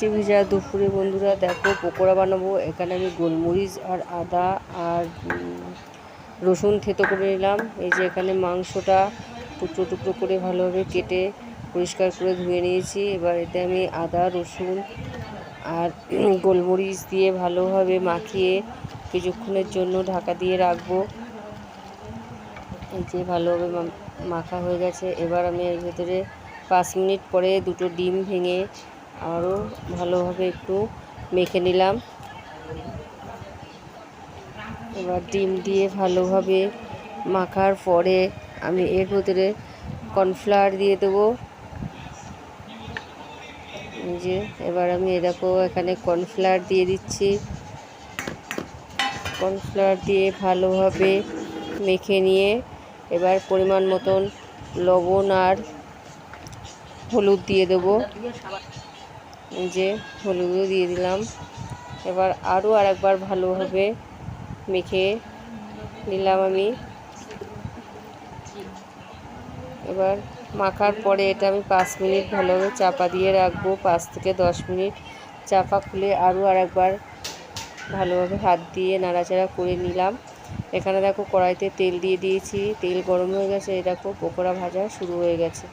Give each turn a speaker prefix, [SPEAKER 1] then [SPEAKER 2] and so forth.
[SPEAKER 1] বৃষ্টি ভেজা দুপুরে বন্ধুরা, দেখো, পকোড়া বানাবো, এখানে আমি গোলমরিচ আর আদা আর রসুন থেতো করে নিলাম। এই যে এখানে মাংসটা টুকরো টুকরো করে ভালোভাবে কেটে পরিষ্কার করে ধুয়ে নিয়েছি। এবার এতে আমি আদা, রসুন আর গোলমরিচ দিয়ে ভালোভাবে মাখিয়ে কিছুক্ষণের জন্য ঢাকা দিয়ে রাখব। এই যে ভালোভাবে মাখা হয়ে গেছে। এবার আমি এর ভেতরে পাঁচ মিনিট পরে দুটো ডিম ভেঙে আরও ভালোভাবে একটু মেখে নিলাম। এবার ডিম দিয়ে ভালোভাবে মাখার পরে আমি এর ভেতরে কর্নফ্লাওয়ার দিয়ে দেবো। যে, এবার আমি এ দেখো এখানে কর্নফ্লাওয়ার দিয়ে দিচ্ছি। কর্নফ্লাওয়ার দিয়ে ভালোভাবে মেখে নিয়ে এবার পরিমাণ মতন লবণ আর হলুদ দিয়ে দেবো। যে হলুদও দিয়ে দিলাম। এবার আরও আরেকবার ভালোভাবে মেখে নিলাম আমি। এবার মাখার পরে এটা আমি পাঁচ মিনিট ভালোভাবে চাপা দিয়ে রাখব। পাঁচ থেকে দশ মিনিট চাপা খুলে আরও আরেকবার ভালোভাবে হাত দিয়ে নাড়াচাড়া করে নিলাম। এখানে দেখো কড়াইতে তেল দিয়ে দিয়েছি। তেল গরম হয়ে গেছে। এই দেখো পকোড়া ভাজা শুরু হয়ে গেছে।